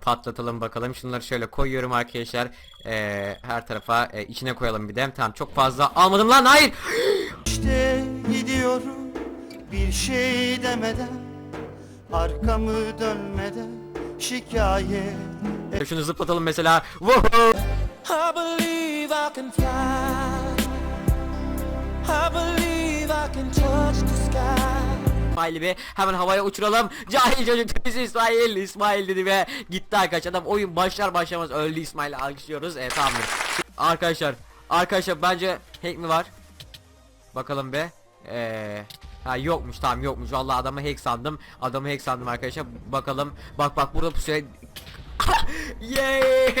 patlatalım bakalım. Şunları şöyle koyuyorum arkadaşlar. Ee, her tarafa e, içine koyalım bir de. Tamam çok fazla almadım lan hayır. İşte gidiyorum bir şey demeden Arkamı dönmeden şikayet Şunu zıplatalım mesela. Woohoo! I believe I can fly. I believe I can touch the sky. İsmail'i bir hemen havaya uçuralım. Cahil çocuk birisi İsmail. İsmail dedi ve gitti arkadaşlar. Adam oyun başlar başlamaz öldü İsmail'i alkışlıyoruz. Evet tamamdır. Arkadaşlar. Arkadaşlar bence hack mi var? Bakalım be. Eee Ha yokmuş tamam yokmuş. Vallahi adamı hack sandım. Adamı hack sandım arkadaşlar. Bakalım. Bak bak burada pusuya. Yay.